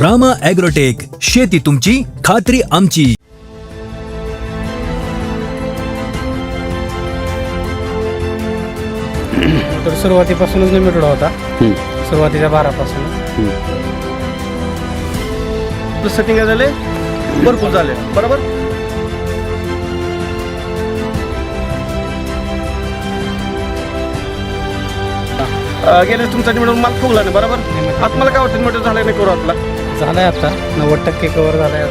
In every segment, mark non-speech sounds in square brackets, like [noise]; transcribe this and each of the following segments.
Rama agrotech शेती तुमची खात्री आमची. तर सुरुवातीपासूनच लिमिटेड होता. सुरुवातीच्या बारापासूनच सेटिंग झाले भरपूर झाले. बरोबर? अं, गेले तुमचा निवडून माल फुगला नाही बरोबर? आता मला काय वाटतं निवडून झालं नाही करू आपला? झालाय आता. नव्वद टक्के कव्हर झालाय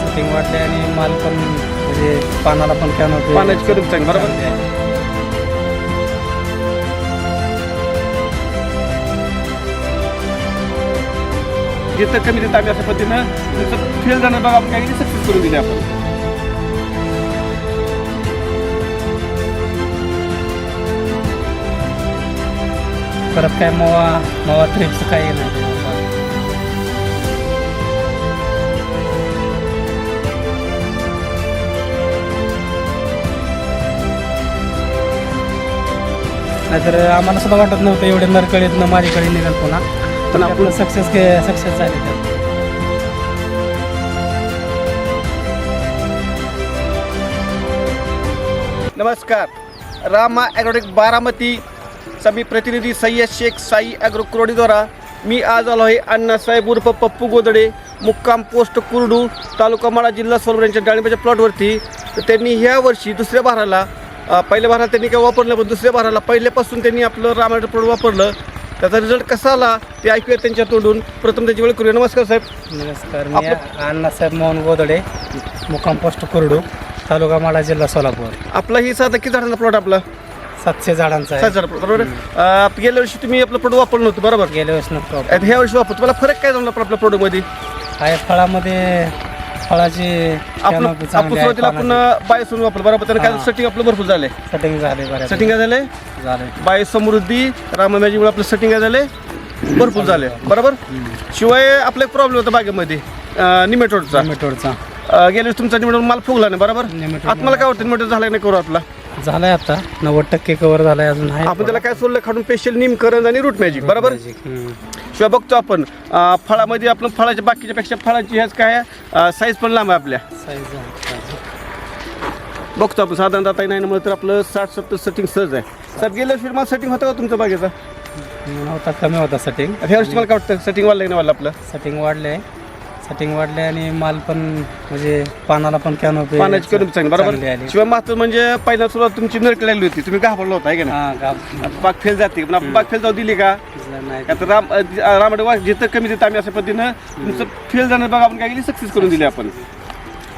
सेटिंग वाटले आणि माल पण म्हणजे पानाला पण कॅनोपी पाण्याची करून चांगली बरोबर. जिथं कमी देत आम्ही अशा पद्धतीनं फेल जाणं बघा आपण काय सक्सेस करून दिले आपण. परत काय मवा मवा थ्रिप्स काही नाही नाहीतर आम्हाला सुद्धा वाटत नव्हतं एवढे नरकळीत न माझ्याकडे निघाल पुन्हा. पण आपण आपण सक्सेस सक्सेस झाले त्यात नमस्कार. रामा ॲग्रोटेक मी प्रतिनिधी सय्यद शेख साई ॲग्रो क्रोडीद्वारा मी आज आलो आहे अण्णासाहेब उर्फ पप्पू गोदडे मुक्काम पोस्ट कुर्डू तालुका माळा जिल्हा सोलपूर यांच्या डाळिंबाच्या प्लॉटवरती. तर त्यांनी ह्या वर्षी दुसऱ्या भाराला पहिल्या भाराला त्यांनी काय वापरलं पण दुसऱ्या भाराला पहिल्यापासून त्यांनी आपलं रामायण प्लॉट वापरलं. त्याचा रिझल्ट कसा आला ते ऐकूया त्यांच्या तोंडून. प्रथम त्याची वेळ करूया. नमस्कार साहेब. नमस्कार मी अण्णासाहेब मोहन गोदडे मुक्काम पोस्ट कुरडू तालुका माडा जिल्हा सोलापूर. आपला ही साधा किती झाडांचा प्लॉट आपला? सातशे झाडांचा सात आहे झाड बरोबर अ, गेल्या वर्षी तुम्ही आपलं प्लॉट वापरलं नव्हतं बरोबर? गेल्या वेळेस नको आता ह्या वर्षी वापर तुम्हाला फरक काय जाणवला आपल्या प्रोडक्टमध्ये? आहे फळामध्ये फळाची आपण आपण सुरुवातीला आपण बायोसून वापर बरोबर? त्यानं काय. सेटिंग आपलं भरपूर झाले सेटिंग झाले बऱ्यापैकी. सेटिंग काय झाले झाले बायो समृद्धी राममॅजिक आपलं सेटिंग काय झाले भरपूर झाले बरोबर? शिवाय आपला एक प्रॉब्लेम होता बागेमध्ये निमेटोडचा टोमॅटोचा गेल्या वेळेस तुमचा निमेटोड माल फुगला नाही बरोबर? आता मला काय वाटतं निमेटोड झाला नाही करू आपला झालाय आता. नव्वद टक्के कव्हर झालाय अजून आहे. आपण त्याला काय सोडलं? काढून स्पेशल निमकरण आणि रूट मॅजिक बरोबर? हम्म. शिवाय बघतो आपण अं, फळामध्ये आपण फळाच्या बाकीच्या पेक्षा फळाची ह्याच काय साईज पण लांब आहे आपल्या. Size आहे. बघतो आपण साधारणतः आता नाही म्हणलं तर आपलं साठ सत्तर सेटिंग सहज आहे. सर गेल्या वर्षी मला सेटिंग होतं का तुमच्या बागेचा? नव्हता कमी होता सेटिंग ह्या वर्षी मला काय वाटतं? सेटिंग वाढलं नाही वाढलं आपलं? सेटिंग वाढले सेटिंग वाढले आणि माल पण म्हणजे पानाला पण कॅनोपी पाण्याची करून चांगली बरोबर? चांगली आली. शिवाय मात्र म्हणजे पहिल्या सुरुवात तुमची नरक लागली होती. तुम्ही घाबरला होता आहे का नाही? हा गाव आता बाग फेल जाते. पण आपण बाग फेल जाऊ दिली का? नाही. आता राम रामडे वास जिथं कमी देतं आम्ही अशा पद्धतीनं तुमचं फेल जाणं बघा आपण काय केली? सक्सेस करून दिली आपण.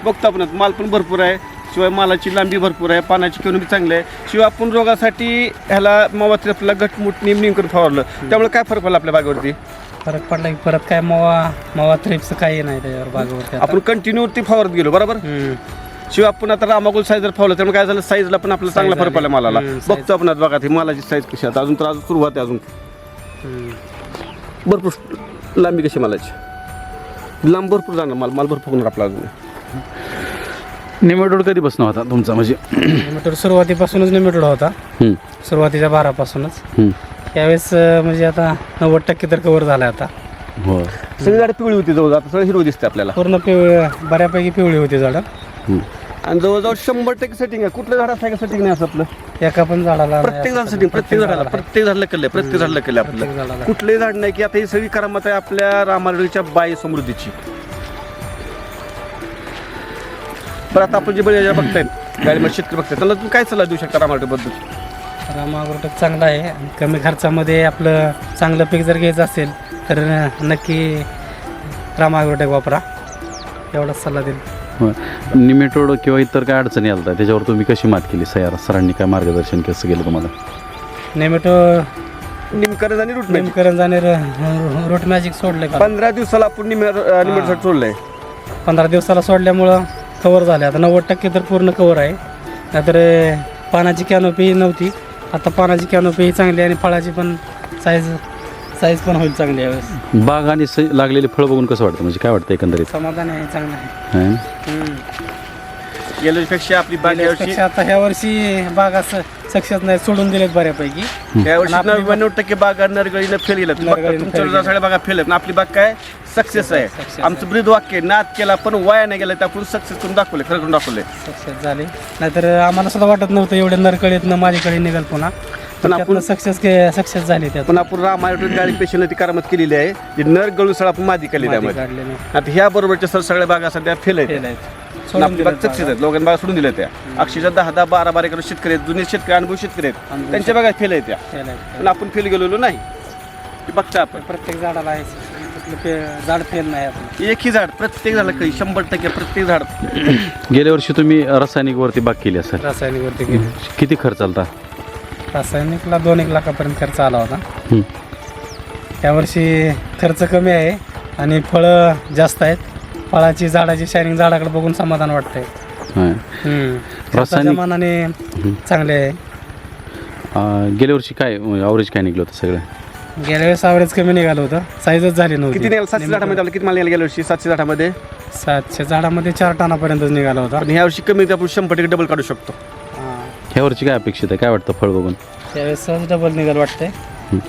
बघतो आपण आता माल पण भरपूर आहे. शिवाय मालाची लांबी भरपूर आहे पाण्याची करून चांगली आहे. शिवाय आपण रोगासाठी ह्याला मावा आपला गटमुट निम निम करून फवारलं त्यामुळे काय फरक पडला आपल्या बागेवरती? फरक पडला की परत काय मवा मवा थ्रिप्स काही नाही त्याच्यावर बागेवरती आता. आपण कंटिन्यू ती फवारत गेलो बरोबर हम्म. शिवाय आपण आता रामागोल साईज जर फावलं त्यामुळे काय झालं साईजला पण आपल्याला चांगला फरक पडला. मालाला हम्म, size. बघतो आपण आता बघा ती मालाची साईज कशी आता अजून तर अजून सुरुवात आहे अजून हम्म. भरपूर लांबी कशी मालाची लांब भरपूर जाणार माल माल भरपूर होणार आपला अजून निमेटोड कधीपासून होता तुमचा म्हणजे नेमॅटोड सुरुवातीपासूनच नेमॅटोड होता हम्म, सुरुवातीच्या बारापासूनच हम्म. यावेळेस म्हणजे आता नव्वद टक्के तर कव्हर झालाय आता. हो सगळी झाडं पिवळी होती जवळ आता सगळं हिरव दिसते आपल्याला. पूर्ण पिवळी बऱ्यापैकी पिवळी होती झाडं. आणि जवळजवळ शंभर टक्के सेटिंग आहे. कुठल्या झाडात आहे का सेटिंग नाही असं आपलं? एका पण झाडाला प्रत्येक झाड सेटिंग प्रत्येक झाडाला. प्रत्येक झाडाला केलं प्रत्येक झाडाला केलं आपलं. कुठलंही झाड नाही की आता ही सगळी करामत आहे आपल्या रामारडीच्या बाई समृद्धीची. बरं आता आपण जे बळी बघतायत गाडीमध्ये शेतकरी बघतायत त्याला तुम्ही काय सल्ला देऊ शकता रामारडीबद्दल रामागोटक चांगला आहे. आणि कमी खर्चामध्ये आपलं चांगलं पीक जर घ्यायचं असेल तर नक्की रामागोटक वापरा. एवढाच सल्ला देईल. निमेटोड किंवा इतर काय अडचणी आल्या त्याच्यावर तुम्ही कशी मात केली? सयार सरांनी काय मार्गदर्शन कसं केलं तुम्हाला? नेमॅटो निमकरण आणि रूट नेमकरण आणि रूट मॅजिक सोडले का? पंधरा दिवसाला आपण निमेर निमेरसाठी सोडलंय. पंधरा दिवसाला सोडल्यामुळं कवर झाले. आता नव्वद टक्के तर पूर्ण कवर आहे. नाहीतर अं, पानाची कॅनोपी नव्हती. आता पानाची कॅनोपी ही चांगली आहे आणि फळाची पण साईज साईज पण होईल चांगली यावेळेस बाग आणि स- लागलेले फळ बघून कसं वाटतं म्हणजे काय वाटतं एकंदरीत समाधान आहे चांगलं आहे है? हम्म. गेल्या वर्षीपेक्षा आपली बाग यावर्षी आता ह्या वर्षी बागा सक्सेस नाही सोडून दिलेत बऱ्यापैकी. या वर्षी आणि आपली नव्याण्णव टक्के बागा नरगळीनं फेल गेल्या नरगळीनं तुमच्या fail सगळ्या बागा फेल आपली बाग काय? सक्सेस आहे. आमचं ब्रीद वाक्य आहे, नाद केला पण वाया नाही गेला तर आपण सक्सेस करून दाखवले खरं करून दाखवले. सक्सेस झाले. नाहीतर आम्हाला सुद्धा वाटत नव्हतं एवढ्या नरकळीतनं माझ्याकडे निघाल पुन्हा. पण आपण- सक्सेस सक्सेस झाली त्यात. पण आपण राम आयुर्वेद गाडी पेशंट ती करामत केलेली आहे. जी नर गळू सळ आपण मादी केलेली आहे आता ह्या बरोबरच्या सर सगळ्या बागा सध्या फेल आहेत. आहेत पण सोडून आपली बाग दिलेत सक्सेस आहेत लोकांनी बागा सोडून दिल्या त्या. अक्षरशः दहा दहा बारा बारा एकर शेतकरी आहेत. जुने शेतकरी अनुभव शेतकरी आहेत. त्यांच्या बागा फेल आहेत त्या. पण आपण फेल गेलेलो नाही. ते बघता आपण. प्रत्येक झाडाला आहे. झाड फेल नाही आपण एकही झाड प्रत्येक झाडाला काही शंभर टक्के प्रत्येक झाड. [clears throat] गेल्या वर्षी तुम्ही रासायनिक वरती बाग केली असेल. रासायनिक वरती गेली किती खर्च आलता? रासायनिकला दोन एक लाखापर्यंत खर्च आला होता. हं. यावर्षी खर्च कमी आहे आणि फळं जास्त आहेत. फळाची झाडाची शायनिंग झाडाकडे बघून समाधान वाटतंय. हां. हम्म. मानाने चांगले आहे. अं, गेल्या वर्षी काय ॲव्हरेज काय निघलं होतं सगळं? गेल्या वेळेस ॲव्हरेज कमी निघालं होतं. साईजच झाली किती नव्हती निघालं? सातशे झाडामध्ये आपलं किती माल गेल्या वर्षी सातशे झाडामध्ये? सातशे झाडामध्ये चार टनापर्यंतच निघाला होता. पण ह्या वर्षी कमी आपण शंभर टक्के डबल काढू शकतो. हां. ह्या वर्षी काय अपेक्षित आहे? काय वाटतं फळ बघून? त्यावेळेस सहज डबल निघाल वाटतंय.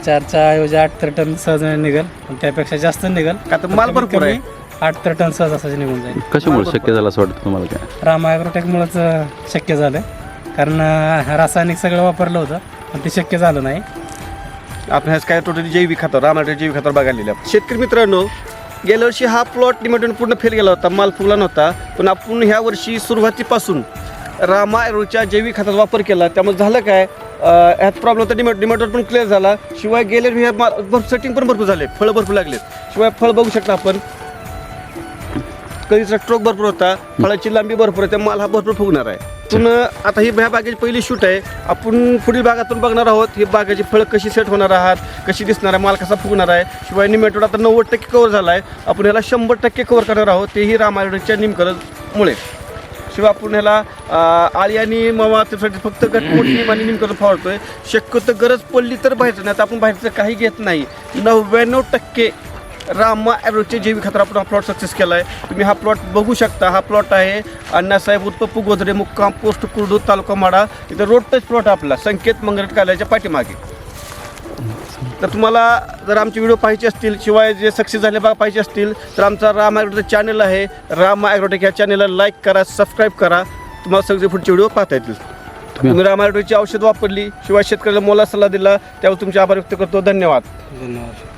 चारच्या ऐवजी आठ तर टन सहज निघल. पण त्यापेक्षा जास्त निघल. का तर माल कमीत भरपूर आहे. कमी आठ तर टन सहज असं निघून जाईल. कशामुळे शक्य झालं असं वाटतं तुम्हाला काय? राम ॲग्रोटेकमुळंच शक्य झालं. कारण अं, रासायनिक सगळं वापरलं होतं पण ते शक्य झालं नाही. आपण ह्याच काय टोटली जैविक खतावर रामाटे जैविक खतावर बघायला शेतकरी मित्रांनो गेल्या वर्षी हा प्लॉट लिमिटेड पूर्ण फेल गेला होता माल फुगला नव्हता. पण आपण ह्या वर्षी सुरुवातीपासून रामा ॲग्रोच्या जैविक खताचा वापर केला. त्यामुळे झालं काय? अं, ह्यात प्रॉब्लेम होता डिमेट डिमेटवर पण क्लिअर झाला. शिवाय गेल्या ह्या माल भरपूर सेटिंग पण भरपूर झाले फळं भरपूर लागलेत. शिवाय फळ बघू शकता आपण. कधीचा स्ट्रोक भरपूर होता फळाची लांबी भरपूर आहे माल हा भरपूर फुगणार आहे. पण आता ही ह्या बागेची पहिली शूट आहे. आपण पुढील भागातून बघणार आहोत ही बागेची फळं कशी सेट होणार आहात कशी दिसणार आहे माल कसा फुगणार आहे. शिवाय निमेटोड आता नव्वद टक्के कव्हर झाला आहे आपण ह्याला शंभर टक्के कव्हर करणार आहोत तेही रामायणच्या निमकरजमुळे. शिवाय आपण ह्याला आळी आणि मावा त्यासाठी फक्त गट मोठी आणि निमकरज फावडतोय. शक्यतो गरज पडली तर बाहेरचं नाही तर आपण बाहेरचं काही घेत नाही. नव्याण्णव टक्के रामा ॲव्रोचे जैविक खतर आपण हा प्लॉट सक्सेस केला आहे तुम्ही हा प्लॉट बघू शकता. हा प्लॉट आहे अण्णासाहेब उत्पप्पू गोदरे मुक्काम पोस्ट कुर्डू तालुका माडा. इथं रोड टच प्लॉट आपला. संकेत मंगरट काल्याच्या पाठीमागे. तर तुम्हाला जर आमचे व्हिडिओ पाहिजे असतील शिवाय जे सक्सेस झाले बा पाहिजे असतील तर आमचा राम ॲग्रोटेक चॅनल आहे. राम ॲग्रोटेक या चॅनलला लाईक करा सबस्क्राईब करा. तुम्हाला सगळे पुढचे व्हिडिओ पाहता येतील. तुम्ही राम ॲग्रोटेकची औषध वापरली शिवाय शेतकऱ्याला मोला सल्ला दिला त्यावर तुमचे आभार व्यक्त करतो. धन्यवाद. धन्यवाद.